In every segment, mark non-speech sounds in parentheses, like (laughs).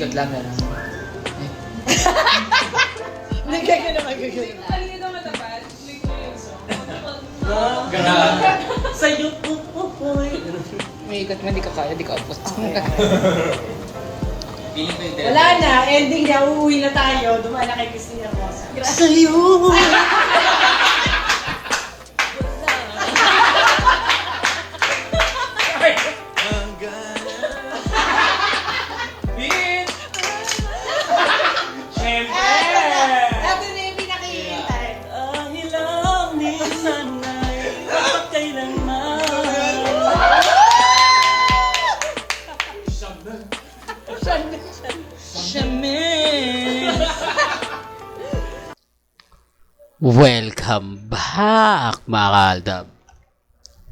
Ikot lang gano'n. Nagkaka naman gagawin. Ano yun ang matapat? Like mo yung song. Sa'yo po po po. May ikot mo, di ka kaya, di ka upos. Wala na, ending niya, uuwi na tayo. Dumaan na kay Christina Rosa. Sa'yo. (laughs) Welcome back mga kaaldab.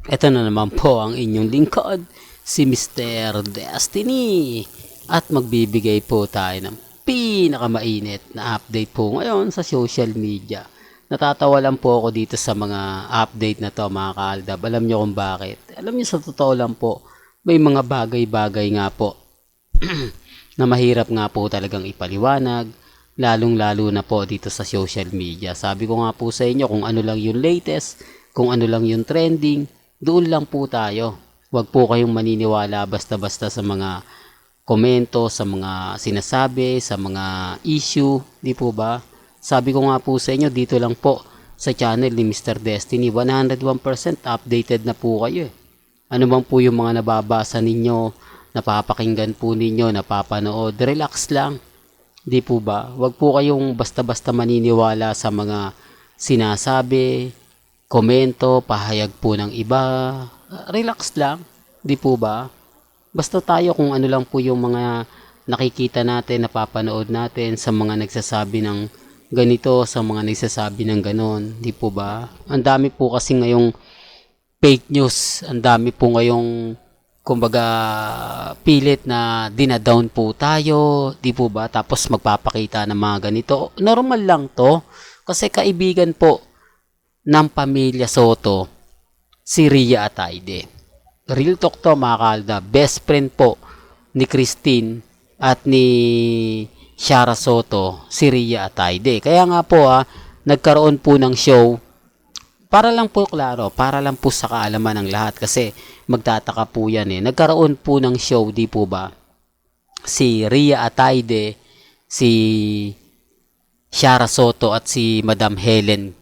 Ito na naman po ang inyong lingkod, si Mr. Destiny. At magbibigay po tayo ng pinakamainit na update po ngayon sa social media. Natatawa lang po ako dito sa mga update na to mga kaaldab. Alam nyo kung bakit. Alam nyo sa totoo lang po, may mga bagay-bagay nga po (clears throat) na mahirap nga po talagang ipaliwanag, lalong-lalo na po dito sa social media. Sabi ko nga po sa inyo kung ano lang yung latest, kung ano lang yung trending, doon lang po tayo. Huwag po kayong maniniwala basta-basta sa mga komento, sa mga sinasabi, sa mga issue, di po ba? Sabi ko nga po sa inyo, dito lang po sa channel ni Mr. Destiny, 101% updated na po kayo eh ano bang po yung mga nababasa ninyo, napapakinggan po ninyo, napapanood, relax lang. Di po ba? Huwag po kayong basta-basta maniniwala sa mga sinasabi, komento, pahayag po ng iba. Relax lang. Di po ba? Basta tayo kung ano lang po yung mga nakikita natin, napapanood natin sa mga nagsasabi ng ganito, sa mga nagsasabi ng ganon. Di po ba? Ang dami po kasi ngayong fake news. Ang dami po ngayong kumbaga pilit na dinadown po tayo, di po ba? Tapos magpapakita ng mga ganito. Normal lang to. Kasi kaibigan po ng pamilya Soto, si Ria Ataide. Real talk to mga kalda. Best friend po ni Christine at ni Shara Soto, si Ria Ataide. Kaya nga po ah, nagkaroon po ng show para lang po klaro, para lang po sa kaalaman ng lahat kasi magtataka po yan eh. Nagkaroon po ng show, di po ba? Si Ria Ataide, si Shara Soto at si Madam Helen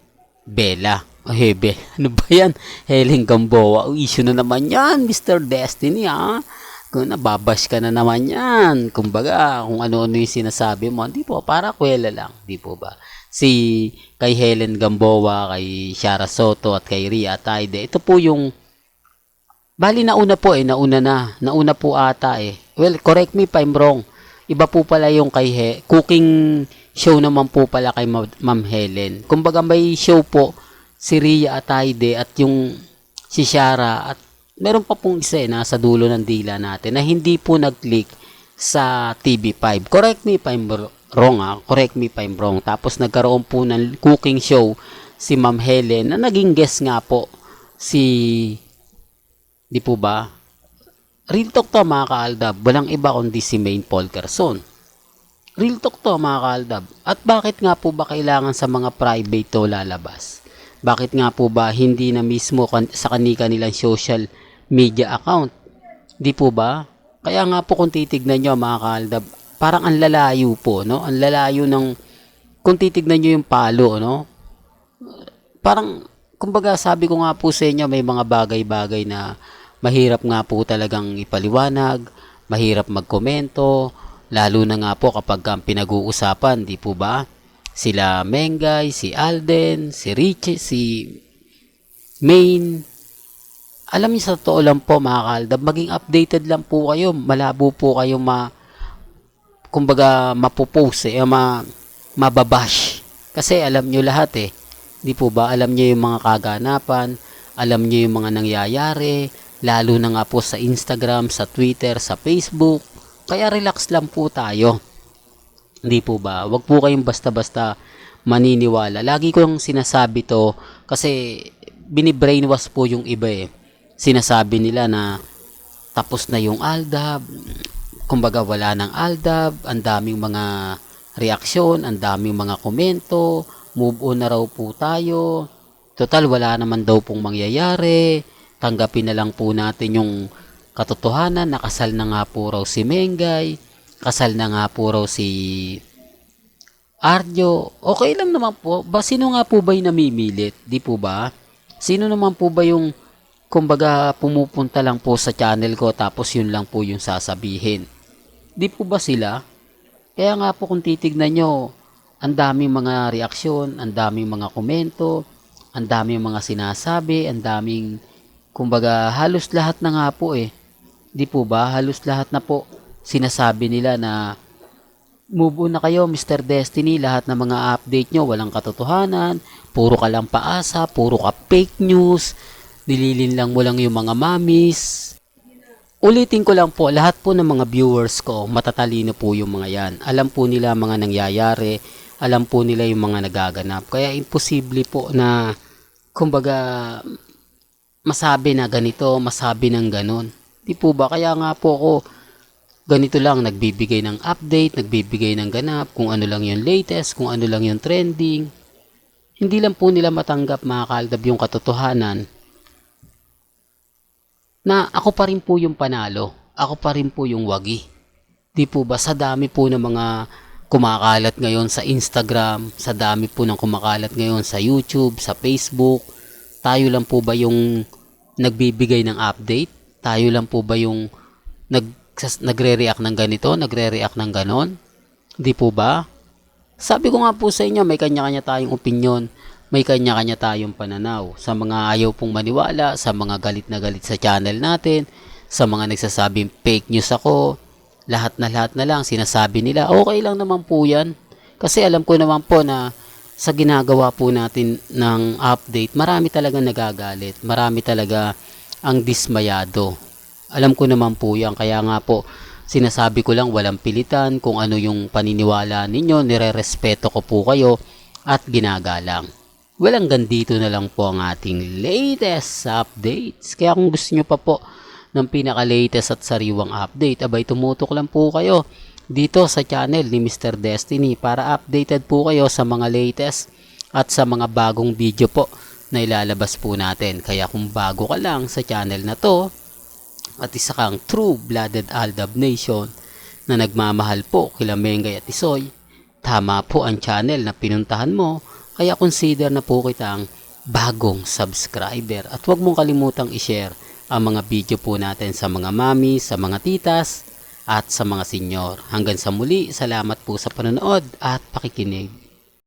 Bella. Oh, hebe. (laughs) Ano ba yan? Helen Gamboa. Issue na naman yan, Mr. Destiny, ha? Kung nababash ka na naman yan. Kumbaga, kung ano-ano yung sinasabi mo. Di po, para kwela lang. Di po ba? Si kay Helen Gamboa, kay Shara Soto, at kay Ria Ataide. Ito po yung Bali nauna po eh, nauna na. Nauna po ata eh. Well, correct me if I'm wrong. Iba po pala yung kay He, cooking show naman po pala kay Ma- Ma'am Helen. Kumbaga may show po si Ria Ataide at yung si Shara at meron pa pong isa eh, nasa dulo ng dila natin na hindi po nag-click sa TV5. Correct me if I'm wr- wrong ah. Correct me if I'm wrong. Tapos nagkaroon po ng cooking show si Ma'am Helen na naging guest nga po si Di po ba? Real talk to mga kaaldab. Walang iba kundi si Maine Polkerson. Real talk to mga kaaldab. At bakit nga po ba kailangan sa mga private to lalabas? Bakit nga po ba hindi na mismo sa kanika nilang social media account? Di po ba? Kaya nga po kung titignan nyo mga kaaldab, parang ang lalayo po, no? Ang lalayo ng, kung titignan nyo yung palo, no? Parang, kumbaga sabi ko nga po sa inyo, may mga bagay-bagay na mahirap nga po talagang ipaliwanag, mahirap magkomento, lalo na nga po kapag ang pinag-uusapan, di po ba? Sila Mengay, si Alden, si Richie, si Main. Alam niyo sa totoo lang po mga kaldab, maging updated lang po kayo, malabo po kayo ma kumbaga mapupose, eh, ma, mababash. Kasi alam nyo lahat eh. Di po ba? Alam nyo yung mga kaganapan, alam nyo yung mga nangyayari, lalo na nga po sa Instagram, sa Twitter, sa Facebook. Kaya relax lang po tayo. Hindi po ba? Huwag po kayong basta-basta maniniwala. Lagi ko yung sinasabi to kasi binibrainwash po yung iba eh. Sinasabi nila na tapos na yung Aldab, kumbaga wala ng aldab, ang daming mga reaksyon, ang daming mga komento, move on na raw po tayo. Total, wala naman daw pong mangyayari. Tanggapin na lang po natin yung katotohanan, nakasal na nga po raw si Mengay, kasal na nga po raw si Arjo. Okay lang naman po. Ba, sino nga po ba yung namimilit? Di po ba? Sino naman po ba yung kumbaga pumupunta lang po sa channel ko tapos yun lang po yung sasabihin? Di po ba sila? Kaya nga po kung titignan nyo, ang daming mga reaksyon, ang daming mga komento, ang daming mga sinasabi, ang daming, kumbaga, halos lahat na nga po eh. Di po ba? Halos lahat na po sinasabi nila na move on na kayo, Mr. Destiny. Lahat ng mga update nyo, walang katotohanan. Puro ka lang paasa, puro ka fake news. Nililin lang mo lang yung mga mamis. Ulitin ko lang po, lahat po ng mga viewers ko, matatalino po yung mga yan. Alam po nila mga nangyayari, alam po nila yung mga nagaganap. Kaya imposible po na, kumbaga, masabi na ganito, masabi ng ganon. Di po ba? Kaya nga po ako, ganito lang, nagbibigay ng update, nagbibigay ng ganap, kung ano lang yung latest, kung ano lang yung trending. Hindi lang po nila matanggap mga kaldab yung katotohanan na ako pa rin po yung panalo. Ako pa rin po yung wagi. Di po ba sa dami po ng mga kumakalat ngayon sa Instagram, sa dami po ng kumakalat ngayon sa YouTube, sa Facebook, tayo lang po ba yung nagbibigay ng update? Tayo lang po ba yung nag, nagre-react ng ganito, nagre-react ng ganon? Di po ba? Sabi ko nga po sa inyo, may kanya-kanya tayong opinion, may kanya-kanya tayong pananaw. Sa mga ayaw pong maniwala, sa mga galit na galit sa channel natin, sa mga nagsasabing fake news ako, lahat na lahat na lang sinasabi nila, okay lang naman po yan. Kasi alam ko naman po na sa ginagawa po natin ng update, marami talaga nagagalit. Marami talaga ang dismayado. Alam ko naman po yan. Kaya nga po, sinasabi ko lang walang pilitan kung ano yung paniniwala ninyo. Nire-respeto ko po kayo at ginagalang. Walang gandito na lang po ang ating latest updates. Kaya kung gusto nyo pa po ng pinaka-latest at sariwang update, abay tumutok lang po kayo dito sa channel ni Mr. Destiny para updated po kayo sa mga latest at sa mga bagong video po na ilalabas po natin. Kaya kung bago ka lang sa channel na to at isa kang true-blooded Aldab Nation na nagmamahal po kila Mengay at Isoy, tama po ang channel na pinuntahan mo kaya consider na po kitang bagong subscriber at huwag mong kalimutang i-share ang mga video po natin sa mga mami, sa mga titas at sa mga senyor. Hanggang sa muli, salamat po sa panonood at pakikinig.